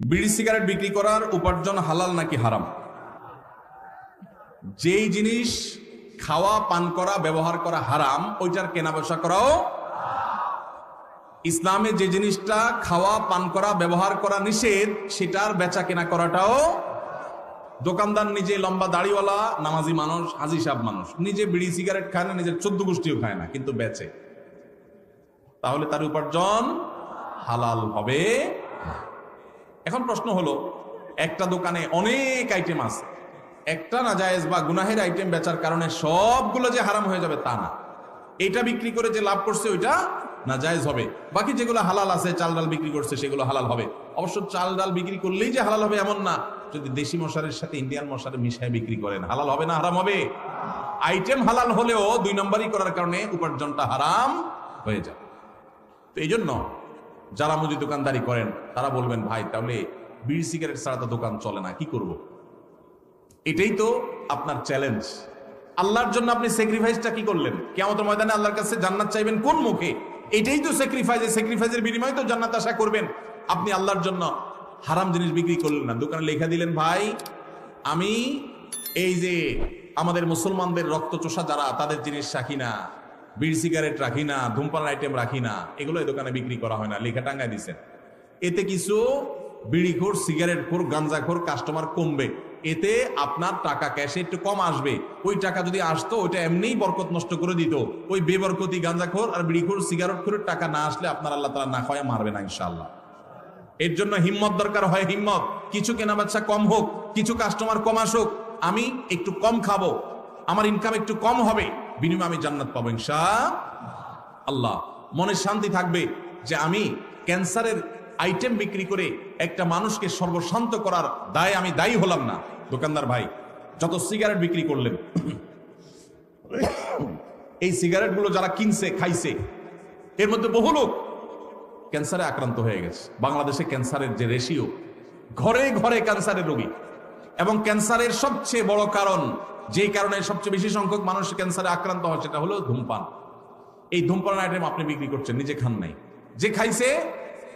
বিড়ি সিগারেট বিক্রি করার উপার্জন হালাল নাকি হারাম? যেই জিনিস খাওয়া, পান করা, ব্যবহার করা হারাম, ওইটার কেনা বেচা করাও ইসলামে যে জিনিসটা খাওয়া, পান করা, ব্যবহার করা নিষেধ, সেটার বেচা কেনা করাটাও দোকানদার নিজে লম্বা দাড়িওয়ালা, নামাজি মানুষ, হাজি সাহেব মানুষ, নিজে বিড়ি সিগারেট খায় না, নিজের চোদ্দ গোষ্ঠীও খায় না, কিন্তু বেচে। তাহলে তার উপার্জন হালাল হবে এখন প্রশ্ন হলো, একটা দোকানে অনেক আইটেম আছে। একটা না জায়েজ বা গুনাহের আইটেম বেচার কারণে সবগুলো যে হারাম হয়ে যাবে তা না। এটা বিক্রি করে যে লাভ করছে ওইটা না জায়েজ হবে। বাকি যেগুলো হালাল আছে, চাল ডাল বিক্রি করছে, সেগুলো হালাল হবে। অবশ্য চাল ডাল বিক্রি করলেই যে হালাল হবে এমন না। যদি দেশি মশারের সাথে ইন্ডিয়ান মশারে মিশায় বিক্রি করেন, হালাল হবে না হারাম হবে? আইটেম হালাল হলেও দুই নম্বরই করার কারণে উপার্জনটা হারাম হয়ে যায় তো এই জন্য যারা মুদি দোকানদারি করেন, তারা বলবেন, ভাই, তাহলে বিড়ি সিগারেট ছাড়া তো দোকান চলে না, কি করব। এটাই তো আপনার চ্যালেঞ্জ আল্লাহর জন্য আপনি স্যাক্রিফাইসটা কি করলেন? কেমন ময়দানে আল্লাহর কাছে জান্নাত চাইবেন কোন মুখে? এটাই তো স্যাক্রিফাইস স্যাক্রিফাইসের বিনিময়ে তো জান্নাত আশা করবেন। আপনি আল্লাহর জন্য হারাম জিনিস বিক্রি করলেন না। দোকানে লেখা দিলেন, ভাই, আমি এই যে আমাদের মুসলমানদের রক্ত চোষা যারা, তাদের জিনিস রাখি না। বিড়ি সিগারেট রাখি না, ধূমপান আইটেম রাখি না এগুলো এই দোকানে বিক্রি করা হয় না, লেখা টাঙ্গাই দিছেন এতে কিছু বিড়িখোর সিগারেট খোর গাঞ্জাখোর কাস্টমার কমবে। এতে আপনার টাকা ক্যাশে একটু কম আসবে। ওই টাকা যদি আসতো, ওইটা এমনিই বরকত নষ্ট করে দিত। ওই বেবরকতি গাঞ্জাখোর আর বিড়িখোর সিগারেট খোরের টাকা না আসলে আপনার আল্লাহ তালা না খাওয়া মারবে না ইনশাল্লাহ এর জন্য হিম্মত দরকার হয়, হিম্মত। কিছু কেনা বাচ্চা কম হোক, কিছু কাস্টমার কম আসুক, আমি একটু কম খাব, আমার ইনকাম একটু কম হবে। বিনিময়ে আমি জান্নাত পাবো ইনশা আল্লাহ, মনে শান্তি থাকবে যে আমি ক্যান্সারের আইটেম বিক্রি করে একটা মানুষকে সর্বশান্ত করার দায় আমি দায়ী হলাম না। দোকানদার ভাই, যত সিগারেট বিক্রি করলেন, এই সিগারেটগুলো যারা কিনছে, খাইছে, এর মধ্যে বহু লোক ক্যান্সারে আক্রান্ত হয়ে গেছে। বাংলাদেশে ক্যান্সারের যে রেশিও ঘরে ঘরে ক্যান্সারের রোগী। এবং ক্যান্সারের সবচেয়ে বড় কারণ যেই কারণে সবচেয়ে বেশি সংখ্যক মানুষ ক্যান্সারে আক্রান্ত হয়, সেটা হলো ধূমপান। এই ধূমপান আইটেম আপনি বিক্রি করছেন, নিজে খান নাই। যে খাইছে,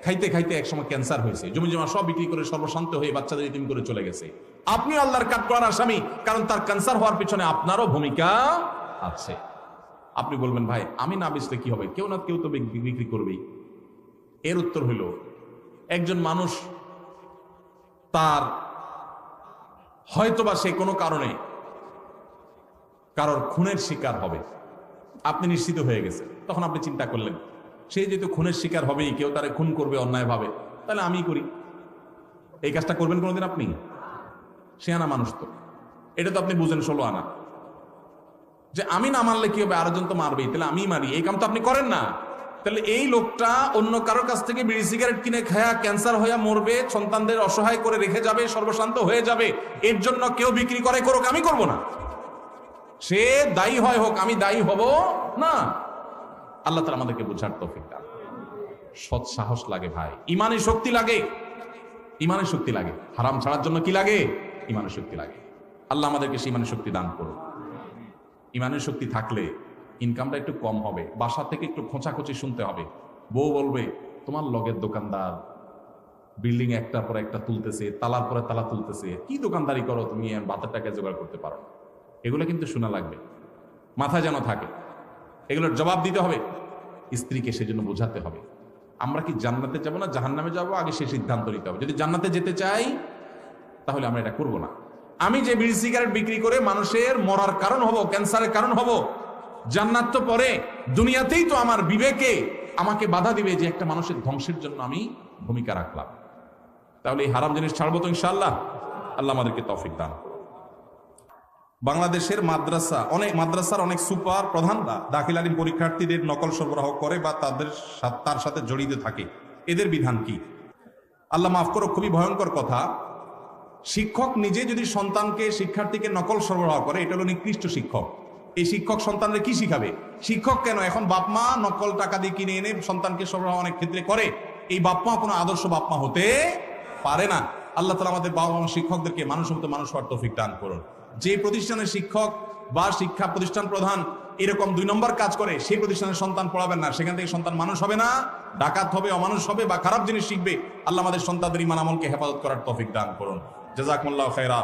খাইতে খাইতে একসময় ক্যান্সার হয়েছে। জমি জমা সব বিক্রি করে সর্বশান্ত হয়ে বাচ্চাদের ইতিম করে চলে গেছে। আপনি আল্লাহর কাট করার আসামি, কারণ তার ক্যান্সার হওয়ার পিছনে আপনারও ভূমিকা আছে। আপনি বলবেন, ভাই, আমি না বেচলে কি হবে? কেউ না কেউ তো বিক্রি করবেই। এর উত্তর হইল একজন মানুষ তার হয়তোবা সে কোনো কারণে কারোর খুনের শিকার হবে। আপনি নিশ্চিত হয়ে গেছে তখন আপনি চিন্তা করলেন, সে যেহেতু খুনের শিকার হবেই, কেউ তারে খুন করবে অন্যায়ভাবে তাহলে আমি করি। এই কাজটা করবেন কোনোদিন আপনি? সে আনা মানুষ তো। এটা তো আপনি বুঝেন, ষোলো আনা। যে আমি না মারলে কি হবে? আরেকজন তো মারবেই, তাহলে আমি মারি। এই কাম তো আপনি করেন না। তাহলে এই লোকটা অন্য কারোর কাছ থেকে বিড়ি সিগারেট কিনে খায়া, ক্যান্সার হয়ে মরবে, সন্তানদের অসহায় করে রেখে যাবে, সর্বশান্ত হয়ে যাবে, এর জন্য কেউ বিক্রি করে, করুক, আমি করব না। সে দায়ী হয় হোক, আমি দায়ী হব। না। আল্লাহ তালা আমাদেরকে বোঝার তৌফিক দান। সৎ সাহস লাগে ভাই। ইমানের শক্তি লাগে। ইমানের শক্তি লাগে। হারাম ছাড়ার জন্য কি লাগে? ইমানের শক্তি লাগে। আল্লাহ আমাদেরকে সেই ইমানের শক্তি দান করুন ইমানের শক্তি থাকলে ইনকামটা একটু কম হবে। বাসা থেকে একটু খোঁচাখুচি শুনতে হবে। বউ বলবে, তোমার লগের দোকানদার বিল্ডিং একটার পর একটা তুলতেছে, তালার পরে তালা তুলতেছে। কি দোকানদারি করো তুমি? ভাতের টাকা জোগাড় করতে পারো না? এগুলো কিন্তু শোনা লাগবে। মাথা যেন থাকে। এগুলোর জবাব দিতে হবে। স্ত্রীকে সেজন্য বোঝাতে হবে। আমরা কি জান্নাতে যাব না জাহান্নামে যাব? আগে সে সিদ্ধান্ত নিতে হবে। যদি জান্নাতে যেতে চাই, তাহলে আমরা এটা করব না। আমি যে বিড়ি সিগারেট বিক্রি করে মানুষের মরার কারণ হব, ক্যান্সারের কারণ হব, জান্নাত তো পরে, দুনিয়াতেই তো আমার বিবেকে আমাকে বাধা দিবে যে একটা মানুষের ধ্বংসের জন্য আমি ভূমিকা রাখলাম। তাহলে এই হারাম জিনিস ছাড়বো তো ইনশাল্লাহ আল্লাহ আমাদেরকে তফিক দান। বাংলাদেশের মাদ্রাসা, অনেক মাদ্রাসার অনেক সুপার প্রধানরা দাখিল আলিম পরীক্ষার্থীদের নকল সরবরাহ করে বা তাদের তার সাথে জড়িত থাকে। এদের বিধান কি? আল্লাহ মাফ করো, খুবই ভয়ঙ্কর কথা। শিক্ষক নিজে যদি সন্তানকে, শিক্ষার্থীকে নকল সরবরাহ করে, এটা হলো নিকৃষ্ট শিক্ষক। এই শিক্ষক সন্তানদের কি শিখাবে? শিক্ষক কেন? এখন বাপ মা নকল টাকা দিয়ে কিনে এনে সন্তানকে সরবরাহ অনেক ক্ষেত্রে করে। এই বাপ মা কোনো আদর্শ বাপমা হতে পারে না। আল্লাহ তালা আমাদের বাবা মা শিক্ষকদেরকে মানুষ মতো মানুষ হওয়ার তৌফিক দান করুন। যে প্রতিষ্ঠানের শিক্ষক বা শিক্ষা প্রতিষ্ঠান প্রধান এরকম দুই নম্বর কাজ করে, সেই প্রতিষ্ঠানের সন্তান পড়াবেন না। সেখান থেকে সন্তান মানুষ হবে না, ডাকাত হবে, অমানুষ হবে বা খারাপ জিনিস শিখবে। আল্লাহ আমাদের সন্তানদের ইমান আমলকে হেফাজত করার তফিক দান করুন। জাজাকুল্লাহ খেরা